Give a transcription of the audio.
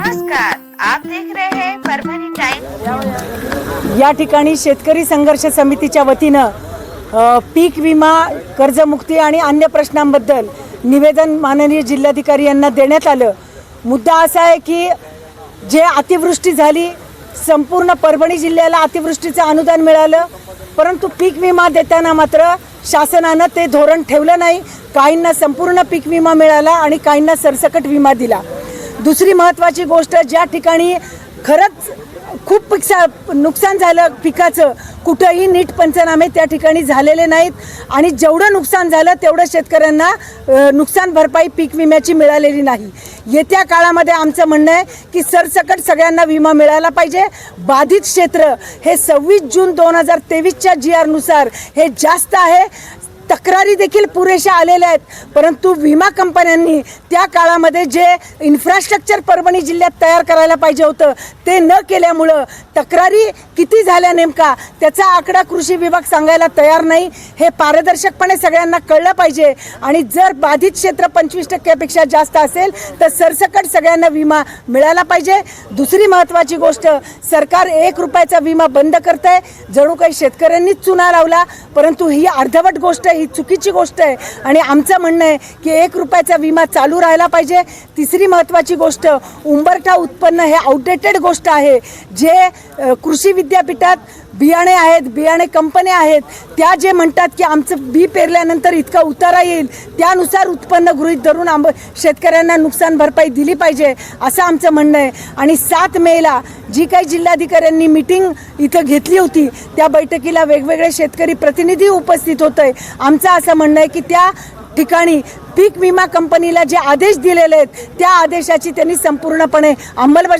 नमस्कार. आप देख रहे हैं परभणी टाइम या ठिकाणी शेतकरी संघर्ष समितीच्या वतीनं पीक विमा कर्जमुक्ती आणि अन्य प्रश्नांबद्दल निवेदन माननीय जिल्हाधिकारी यांना देण्यात आलं. मुद्दा असा आहे की जे अतिवृष्टी झाली संपूर्ण परभणी जिल्ह्याला अतिवृष्टीचं अनुदान मिळालं परंतु पीक विमा देताना मात्र शासनानं ते धोरण ठेवलं नाही. काहींना संपूर्ण पीक विमा मिळाला आणि काहींना सरसकट विमा दिला. दुसरी महत्त्वाची गोष्ट ज्या ठिकाणी खरंच खूप पिकसा नुकसान झालं पिकाचं कुठंही नीट पंचनामे त्या ठिकाणी झालेले नाहीत. आणि जेवढं नुकसान झालं तेवढं शेतकऱ्यांना नुकसान भरपाई पीक विम्याची मिळालेली नाही. येत्या काळामध्ये आमचं म्हणणं आहे की सरसकट सगळ्यांना विमा मिळाला पाहिजे. बाधित क्षेत्र हे सव्वीस जून दोन हजार तेवीसच्या जी आरनुसार हे जास्त आहे. तक्रारी देखील पुरेशा आलेल्या आहेत. परंतु विमा कंपन्यांनी त्या काळामध्ये जे इन्फ्रास्ट्रक्चर परभणी जिल्ह्यात तयार करायला पाहिजे होतं ते न केल्यामुळं तक्रारी किती झाल्या नेमका त्याचा आकडा कृषी विभाग सांगायला तयार नाही. हे पारदर्शकपणे सगळ्यांना कळलं पाहिजे. आणि जर बाधित क्षेत्र पंचवीस टक्क्यापेक्षा जास्त असेल तर सरसकट सगळ्यांना विमा मिळाला पाहिजे. दुसरी महत्त्वाची गोष्ट सरकार एक रुपयाचा विमा बंद करत आहे जणू काही शेतकऱ्यांनीच चुना लावला परंतु ही अर्धवट गोष्ट आहे, ही चुकीची गोष्ट आहे. आणि आमचं म्हणणं आहे की एक रुपयाचा विमा चालू राहायला पाहिजे. तिसरी महत्त्वाची गोष्ट उंबरठा उत्पन्न हे आउटडेटेड गोष्ट आहे. जे कृषी विद्यापीठात बियाणे आहेत बियाणे कंपन्या आहेत त्या जे म्हणतात की आमचं बी पेरल्यानंतर इतका उतारा येईल त्यानुसार उत्पन्न गृहीत धरून आंब शेतकऱ्यांना नुकसान भरपाई दिली पाहिजे असं आमचं म्हणणं आहे. आणि सात मेला जी काही जिल्हाधिकाऱ्यांनी मिटिंग इथं घेतली होती त्या बैठकीला वेगवेगळे शेतकरी प्रतिनिधी उपस्थित होते आमचं असं म्हणणं आहे की त्या ठिकाणी पीक विमा कंपनीला जे आदेश दिलेले आहेत त्या आदेशाची त्यांनी संपूर्णपणे अंमलबजावणी